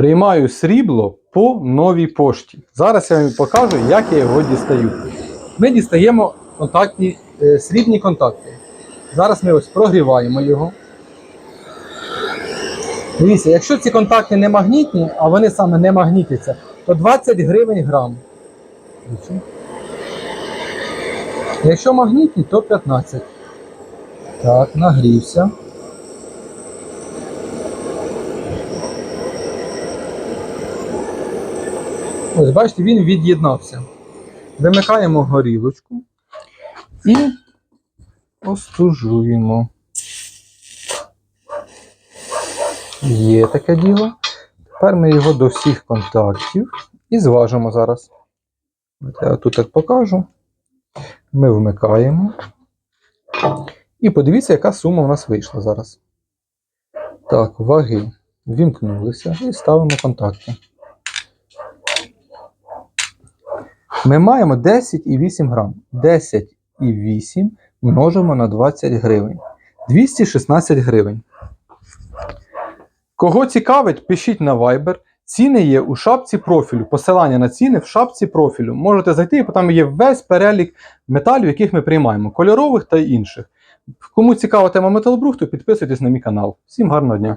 Приймаю срібло по новій пошті. Зараз я вам покажу, як я його дістаю. Ми дістаємо контактні, е, срібні контакти. Зараз ми ось прогріваємо його. Дивіться, якщо ці контакти не магнітні, а вони саме не магнітяться, то 20 гривень грам. Якщо магнітні, то 15. Так, нагрівся. Ось бачите, він від'єднався. Вимикаємо горілочку і остужуємо. Є таке діло. Тепер ми його до всіх контактів і зважимо зараз. От я тут так покажу. Ми вмикаємо. І подивіться, яка сума у нас вийшла зараз. Так, ваги вімкнулися і ставимо контакти. Ми маємо 10,8 грам. 10,8 множимо на 20 гривень. 216 гривень. Кого цікавить, пишіть на Viber. Ціни є у шапці профілю. Посилання на ціни в шапці профілю. Можете зайти, і там є весь перелік металів, яких ми приймаємо, кольорових та інших. Кому цікава тема металобрухту, підписуйтесь на мій канал. Всім гарного дня!